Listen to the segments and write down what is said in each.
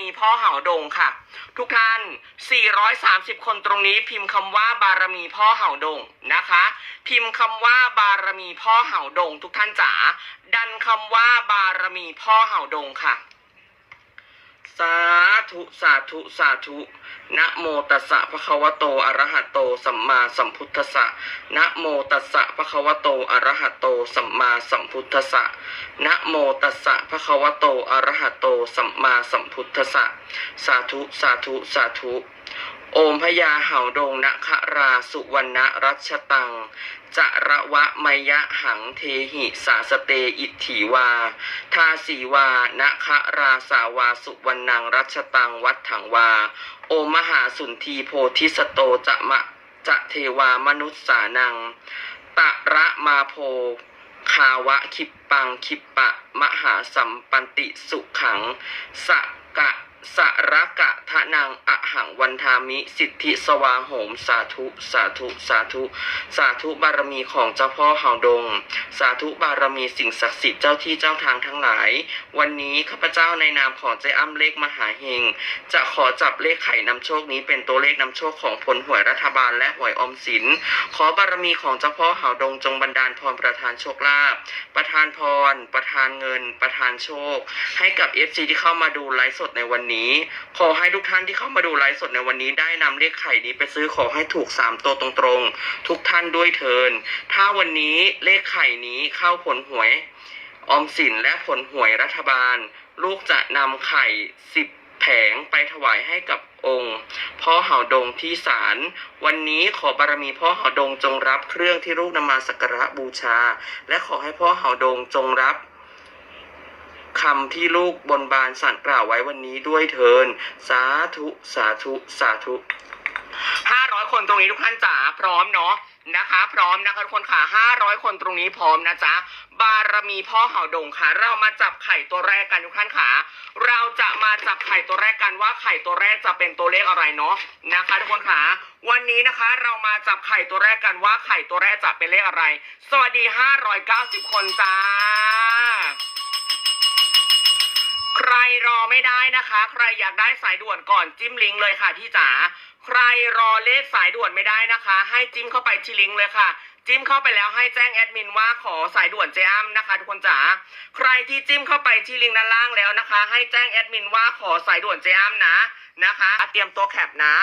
มีพ่อเห่าดงค่ะ ทุกท่าน 430 คนตรงนี้พิมพ์คำว่าบารมีพ่อเห่าดงนะคะ พิมพ์คำว่าบารมีพ่อเห่าดง ทุกท่านจ๋าดันคำว่าบารมีพ่อเห่าดงค่ะ สาธุ สาธุ สาธุ นะโมตัสสะภะคะวะโต อะระหะโต สัมมาสัมพุทธัสสะ นะโมตัสสะภะคะวะโต อะระหะโต สัมมาสัมพุทธัสสะ นะโมตัสสะภะคะวะโต อะระหะโต สัมมาสัมพุทธัสสะ สาธุ สาธุ สาธุ โอมพยาเหาดงนะคราสุวรรณรัชตัง จะระวะมยะหังเทหิสาสเตอิทถิวา ทาสีวานะคะราสาวาสุวรรณังรัชตังวัดถังวา โอมหาสุนทีโพธิสโตจะมะจะเทวามนุษสานัง ตะระมาโพคาวะคิปปังคิปปะ มหาสัมปันติสุขังสะกะ สระกะทะนังอะหังวันทามิ สิทธิสวาโหม สาธุ สาธุ สาธุ สาธุบารมีของเจ้าพ่อเห่าดง สาธุบารมีสิ่งศักดิ์สิทธิ์เจ้าที่เจ้าทางทั้งหลาย วันนี้ข้าพเจ้าในนามของเจ้อ้ำเลขมหาเฮง จะขอจับเลขไข่นำโชคนี้เป็นตัวเลขนำโชคของผลหวยรัฐบาลและหวยอมสิน ขอบารมีของเจ้าพ่อเหาดงจงบันดาลพรประทานโชคลาภ ประทานพร ประทานเงิน ประทานโชค ให้กับ FC ที่เข้ามาดูไลฟ์สดในวันนี้ขอให้ทุกท่านที่เข้ามาดูไลฟ์สดในวันนี้ได้นำเลขไข่นี้ไปซื้อขอให้ถูก 3 ตัวตรงๆ ทุกท่านด้วยเทิน ถ้าวันนี้เลขไข่นี้เข้าผลหวยออมสินและผลหวยรัฐบาล ลูกจะนำไข่สิบแผงไปถวายให้กับองค์ พ่อเห่าดงที่ศาลวันนี้ขอบารมีพ่อเห่าดงจงรับเครื่องที่ลูกนำมาสักการะบูชา และขอให้พ่อเห่าดงจงรับ คำที่ลูกบนบานสั่นกล่าวไว้วันนี้ด้วยเทิน สาธุสาธุสาธุห้าร้อยคนตรงนี้ทุกท่านจ๋าพร้อมเนาะนะคะ พร้อมนะคะทุกคนค่ะห้าร้อยคนตรงนี้พร้อมนะจ๊ะบารมีพ่อเห่าดงค่ะ เรามาจับไข่ตัวแรกกันทุกท่านค่ะ เราจะมาจับไข่ตัวแรกกันว่าไข่ตัวแรกจะเป็นตัวเลขอะไรเนาะนะคะทุกคนค่ะ วันนี้นะคะเรามาจับไข่ตัวแรกกันว่าไข่ตัวแรกจะเป็นเลขอะไร สวัสดีห้าร้อยเก้าสิบคนจ้า ใค รรอไม่ได้นะคะ ใครอยากได้สายด่วนก่อนจิ้มลิงก์เลยค่ะที่จ๋าใครรอเลขสายด่วนไม่ได้นะคะ ให้จิ้มเข้าไปที่ลิงก์เลยค่ะ จิ้มเข้าไปแล้วให้แจ้งแอดมินว่าขอสายด่วนเจ้ามนะคะ ทุกคนจ๋าใครที่จิ้มเข้าไปที่ลิงก์ด้านล่างแล้วนะคะ ให้แจ้งแอดมินว่าขอสายด่วนเจ้ามนะ นะคะเตรียมตัวแคปนะ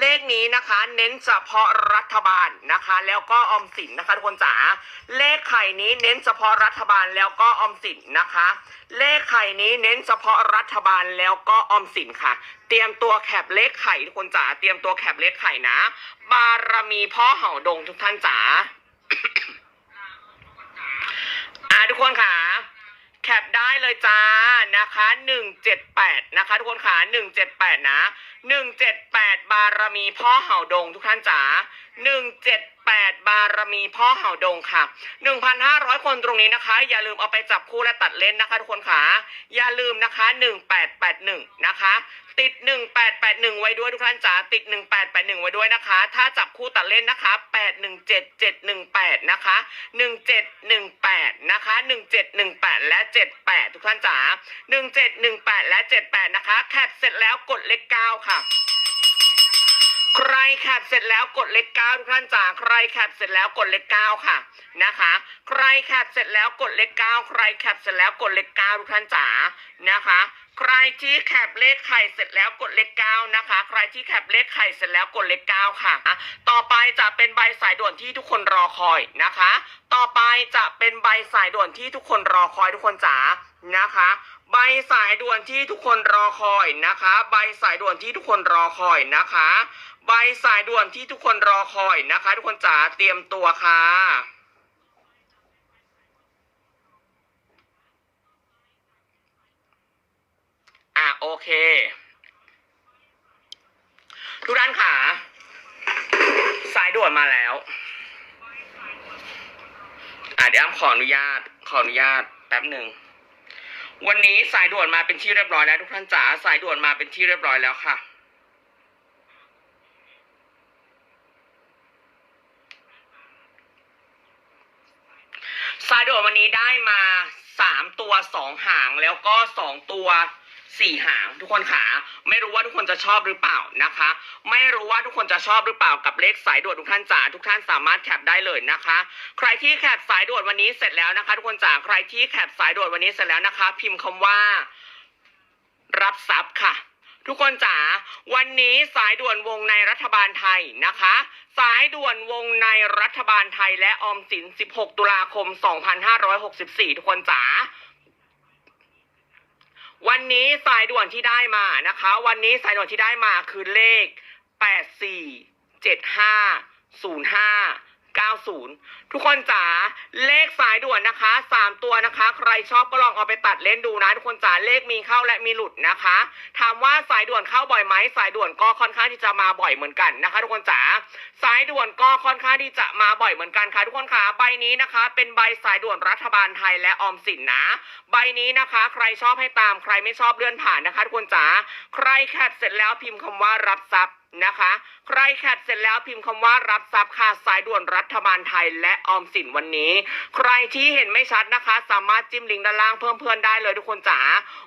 เลขนี้นะคะ เน้นเฉพาะรัฐบาลนะคะ แล้วก็ออมสินนะคะทุกคนจ๋าเลขไข่นี้เน้นเฉพาะรัฐบาลแล้วก็ออมสินนะคะ เลขไข่นี้เน้นเฉพาะรัฐบาลแล้วก็ออมสินค่ะ เตรียมตัวแคปเลขไข่ทุกคนจ๋าเตรียมตัวแคปเลขไข่นะ บารมีพ่อเห่าดงทุกท่านจ๋าอ่าทุกคนค่ะ แคปได้เลยจ้า นะคะหนึ่งเจ็ดแปดนะคะ ทุกคนค่ะหนึ่งเจ็ดแปดนะหนึ่งเจ็ดแปดบารมีพ่อเห่าดงทุกท่านจ๋าห นึ่งเจ็ดแปดบารมีพ่อเห่าดงค่ะหนึ่งพันห้าร้อยคนตรงนี้นะคะ อย่าลืมเอาไปจับคู่และตัดเล่นนะคะทุกคนค่ะ อย่าลืมนะคะหนึ่งแปดแปดหนึ่งนะคะ ติดหนึ่งแปดแปดหนึ่งไว้ด้วยทุกท่านจ๋าติดหนึ่งแปดแปดหนึ่งไว้ด้วยนะคะ ถ้าจับคู่ตัดเล่นนะคะแปดหนึ่งเจ็ดเจ็ดหนึ่งแปดนะคะหนึ่งเจ็ดหนึ่งแปดนะคะหนึ่งเจ็ดหนึ่งแปดและเจ็ดแปดทุกท่านจ๋าหนึ่งเจ็ดหนึ่งแปดและเจ็ดแปดนะคะ แคปเสร็จแล้วกดเลขเก้าค่ะ ใครแคปเสร็จแล้วกดเลขเก้าทุกท่านจ๋าใครแคปเสร็จแล้วกดเลขเก้าค่ะนะคะ ใครแคปเสร็จแล้วกดเลขเก้าใครแคปเสร็จแล้วกดเลขเก้าทุกท่านจ๋านะคะ ใครที่แคปเลขไข่เสร็จแล้วกดเลขเก้านะคะ ใครที่แคปเลขไข่เสร็จแล้วกดเลขเก้าค่ะ ต่อไปจะเป็นใบสายด่วนที่ทุกคนรอคอยนะคะ ต่อไปจะเป็นใบสายด่วนที่ทุกคนรอคอยทุกคนจ๋านะคะ ใบสายด่วนที่ทุกคนรอคอยนะคะ ใบสายด่วนที่ทุกคนรอคอยนะคะ ใบสายด่วนที่ทุกคนรอคอยนะคะ ทุกคนจ๋าเตรียมตัวค่ะอะโอเค ทุกท่านค่ะสายด่วนมาแล้วอะเดี๋ยวอ้ำขออนุญาตขออนุญาตแป๊บหนึ่ง วันนี้สายด่วนมาเป็นที่เรียบร้อยแล้วทุกท่านจ๋าสายด่วนมาเป็นที่เรียบร้อยแล้วค่ะ สายด่วนวันนี้ได้มาสามตัวสองหางแล้วก็สองตัว สี่หางทุกคนขาไม่รู้ว่าทุกคนจะชอบหรือเปล่านะคะ ไม่รู้ว่าทุกคนจะชอบหรือเปล่ากับเลขสายด่วนทุกท่านจ๋าทุกท่านสามารถแคปได้เลยนะคะ ใครที่แคปสายด่วนวันนี้เสร็จแล้วนะคะ ทุกคนจ๋าใครที่แคปสายด่วนวันนี้เสร็จแล้วนะคะ พิมพ์คำว่า รับทรัพย์ค่ะ ทุกคนจ๋าวันนี้สายด่วนวงในรัฐบาลไทยนะคะสายด่วนวงในรัฐบาลไทยและออมสิน 16 ตุลาคม 2564 ทุกคนจ๋า นนี้สายด่วนที่ได้มานะคะ วันนี้สายด่วนที่ได้มาคือเลข84 75 05 90 ทุกคนจ๋าเลขสายด่วนนะคะ 3 ตัวนะคะ ใครชอบก็ลองเอาไปตัดเล่นดูนะทุกคนจ๋าเลขมีเข้าและมีหลุดนะคะถามว่าสายด่วนเข้าบ่อยไหมสายด่วนก็ค่อนข้างที่จะมาบ่อยเหมือนกันนะคะ ทุกคนจ๋าสายด่วนก็ค่อนข้างที่จะมาบ่อยเหมือนกันค่ะ ทุกคนค่ะใบนี้นะคะ เป็นใบสายด่วนรัฐบาลไทยและออมสินนะ ใบนี้นะคะ ใครชอบให้ตามใครไม่ชอบเลื่อนผ่านนะคะ ทุกคนจ๋าใครแคปเสร็จแล้วพิมพ์คำว่ารับทรัพย์ นะคะ ใครแคปเสร็จแล้วพิมพ์คำว่ารับทรัพย์ค่ะสายด่วนรัฐบาลไทยและออมสินวันนี้ ใครที่เห็นไม่ชัดนะคะ สามารถจิ้มลิงก์ด้านล่างเพิ่มเพื่อนได้เลยทุกคนจ๋า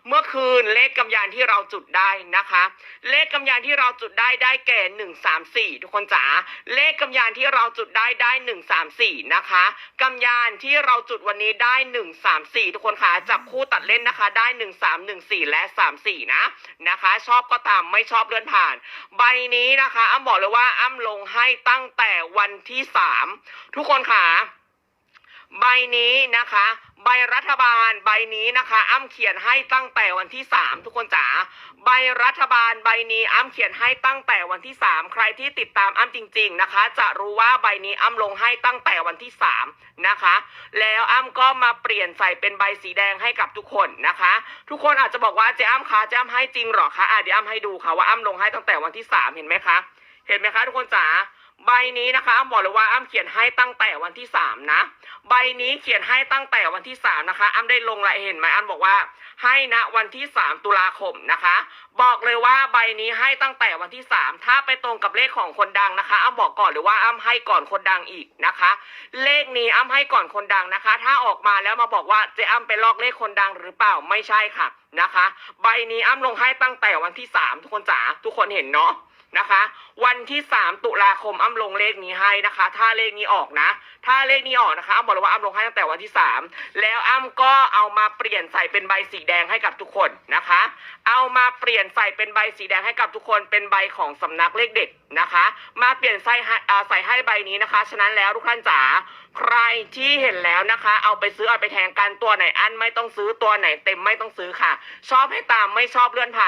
เมื่อคืนเลขกำยานที่เราจุดได้นะคะ เลขกำยานที่เราจุดได้ได้แก่หนึ่งสามสี่ทุกคนจ๋าเลขกำยานที่เราจุดได้ได้หนึ่งสามสี่นะคะกำยานที่เราจุดวันนี้ได้หนึ่งสามสี่ทุกคนค่ะจับคู่ตัดเล่นนะคะ ได้หนึ่งสามหนึ่งสี่และสามสี่นะนะคะ ชอบก็ตามไม่ชอบเลื่อนผ่านใบนี้นะคะอ้ำบอกเลยว่าอ้ำลงให้ตั้งแต่วันที่สามทุกคนค่ะ ใบนี้นะคะ ใบรัฐบาลใบนี้นะคะ อ้ำเขียนให้ตั้งแต่วันที่สามทุกคนจ๋าใบรัฐบาลใบนี้อ้ำเขียนให้ตั้งแต่วันที่สามใครที่ติดตามอ้ำจริง ๆนะคะ จะรู้ว่าใบนี้อ้ำลงให้ตั้งแต่วันที่สามนะคะ แล้วอ้ำก็มาเปลี่ยนใส่เป็นใบสีแดงให้กับทุกคนนะคะ ทุกคนอาจจะบอกว่าเจ๊อ้ำคะเจ๊อ้ำให้จริงหรอคะอะเดี๋ยวอ้ำให้ดูค่ะว่าอ้ำลงให้ตั้งแต่วันที่สามเห็นไหมคะ เห็นไหมคะ ทุกคนจ๋า ใบนี้นะคะอ้ำบอกเลยว่าอ้ำเขียนให้ตั้งแต่วันที่สามนะ ใบนี้เขียนให้ตั้งแต่วันที่สามนะคะอ้ำได้ลงรายเห็นไหมอ้ำบอกว่า ให้นะวันที่สามตุลาคมนะคะ บอกเลยว่าใบนี้ให้ตั้งแต่วันที่สามถ้าไปตรงกับเลขของคนดังนะคะอ้ำบอกก่อนเลยว่าอ้ำให้ก่อนคนดังอีกนะคะ เลขนี้อ้ำให้ก่อนคนดังนะคะ ถ้าออกมาแล้วมาบอกว่าเจ๊อ้ำไปลอกเลขคนดังหรือเปล่าไม่ใช่ค่ะนะคะ ใบนี้อ้ำลงให้ตั้งแต่วันที่สามทุกคนจ๋าทุกคนเห็นเนาะ นะคะ วันที่3ตุลาคมอ้ำลงเลขนี้ให้นะคะ ถ้าเลขนี้ออกนะ ถ้าเลขนี้ออกนะคะอ้ำบอกเลยว่าอ้ำลงให้ตั้งแต่วันที่3แล้วอ้ำก็เอามาเปลี่ยนใส่เป็นใบสีแดงให้กับทุกคนนะคะ เอามาเปลี่ยนใส่เป็นใบสีแดงให้กับทุกคนเป็นใบของสำนักเลขเด็ดนะคะ มาเปลี่ยนใส่ใส่ให้ใบนี้นะคะ ฉะนั้นแล้วทุกท่านจ๋าใครที่เห็นแล้วนะคะ เอาไปซื้อเอาไปแทงกันตัวไหนอันไม่ต้องซื้อตัวไหนเต็มไม่ต้องซื้อค่ะ ชอบให้ตามไม่ชอบเลื่อนผ่าน